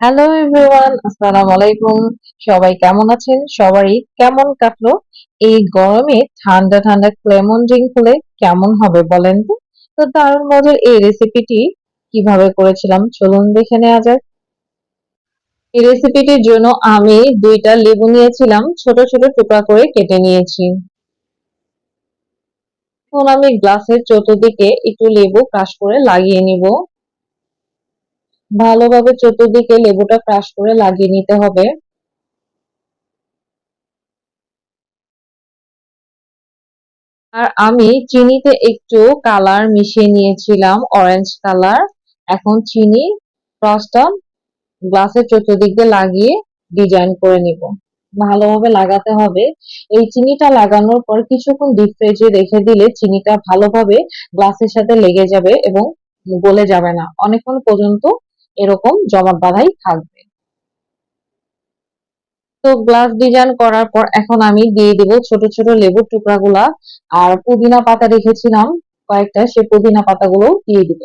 Hello everyone আসসালামু আলাইকুম সবাই কেমন আছেন? সবারই কেমন কাটলো? এই গরমে ঠান্ডা ঠান্ডা লেমন ড্রিঙ্ক হলে কেমন হবে বলেন তো? তো দারুণ মজার এই রেসিপিটি কীভাবে করেছিলাম চলুন দেখে নেওয়া যাক। এই রেসিপিটির জন্য আমি দুইটা লেবু নিয়েছিলাম, ছোট ছোট টুকরা করে কেটে নিয়েছি। এখন আমি গ্লাসের চতুর্দিকে একটু লেবু ক্রাশ করে লাগিয়ে নিব। ভালোভাবে চতুর্দিকে লেবুটা ক্রাশ করে লাগিয়ে নিতে হবে। আর আমি চিনিতে একটু কালার মিশিয়ে নিয়েছিলাম অরেঞ্জ কালার। এখন চিনি রসটা গ্লাসের চতুর্দিক দিয়ে লাগিয়ে ডিজাইন করে নিব। ভালোভাবে লাগাতে হবে। এই চিনিটা লাগানোর পর কিছুক্ষণ ডিপ ফ্রিজে রেখে দিলে চিনিটা ভালোভাবে গ্লাসের সাথে লেগে যাবে এবং গলে যাবে না। অনেকক্ষণ পর্যন্ত এরকম জমাট বাঁধাই থাকবে। তো গ্লাস ডিজাইন করার পর এখন আমি দিয়ে দিব ছোট ছোট লেবুর টুকরাগুলা। আর পুদিনা পাতা রেখেছিলাম কয়েকটা, সে পুদিনা পাতাগুলো দিয়ে দিব।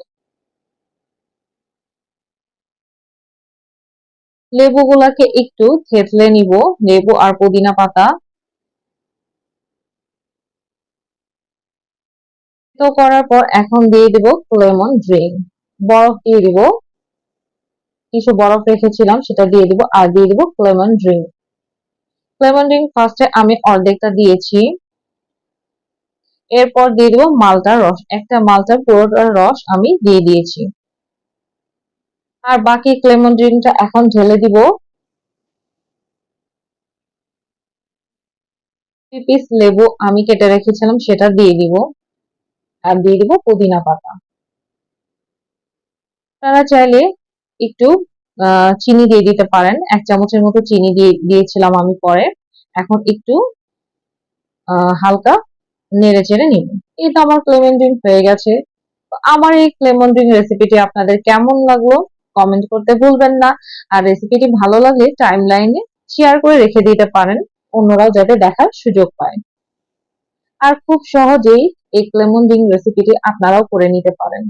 লেবুগুলাকে একটু থেতলে নিব, লেবু আর পুদিনা পাতা। তো করার পর এখন দিয়ে দিব লেমন ড্রিঙ্ক বরফ দিয়ে দিব। কিছু বরফ রেখেছিলাম, সেটা দিয়ে দিব, আর দিয়ে দিব লেমন ড্রিঙ্ক। লেমন ড্রিঙ্ক ফার্স্টে আমি অর্ধেকটা দিয়েছি। এরপর দিয়ে দিব মালটার রস। একটা মালটার পুরোটার রস আমি দিয়ে দিয়েছি। আর বাকি লেমন ড্রিঙ্কটা এখন ঢেলে দিব। পিস লেবু আমি কেটে রেখেছিলাম, সেটা দিয়ে দিব। আর দিয়ে দিব পুদিনা পাতা। তারা চাইলে একটু চিনি দিয়ে দিতে পারেন। এক চামচের মতো চিনি দিয়ে, দিয়েছিলাম আমি পরে। এখন একটু হালকা নেড়ে চেড়ে নিব এই তো আমার ক্লেমন ড্রিঙ্ক হয়ে গেছে। আমার এই ক্লেমন ড্রিঙ্ক রেসিপিটি আপনাদের কেমন লাগল কমেন্ট করতে ভুলবেন না। আর রেসিপিটি ভালো লাগলে টাইম লাইনে শেয়ার করে রেখে দিতে পারেন। অন্যরাও যাতে দেখার সুযোগ পায়। আর খুব সহজেই এই ক্লেমন ড্রিঙ্ক রেসিপিটি আপনারাও করে নিতে পারেন।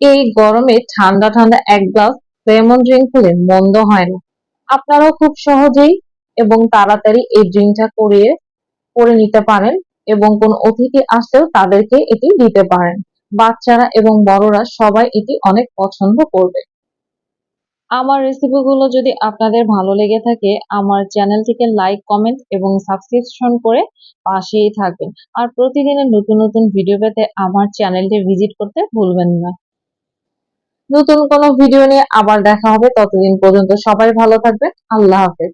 এই গরমে ঠান্ডা ঠান্ডা এক গ্লাস লেমন ড্রিঙ্ক হলে মন্দ হয় না। আপনারাও খুব সহজেই এবং তাড়াতাড়ি এই ড্রিঙ্কটা করিয়ে, করে নিতে পারেন এবং কোন অতিথি আসলেও তাদেরকে এটি দিতে পারেন। বাচ্চারা এবং বড়রা সবাই এটি অনেক পছন্দ করবে। আমার রেসিপিগুলো যদি আপনাদের ভালো লেগে থাকে, আমার চ্যানেলটিকে লাইক কমেন্ট এবং সাবস্ক্রিপশন করে পাশেই থাকবেন। আর প্রতিদিনের নতুন নতুন ভিডিও পেতে আমার চ্যানেলটি ভিজিট করতে ভুলবেন না। নতুন কোনো ভিডিও নিয়ে আবার দেখা হবে। ততদিন পর্যন্ত সবাই ভালো থাকবেন। আল্লাহ হাফেজ।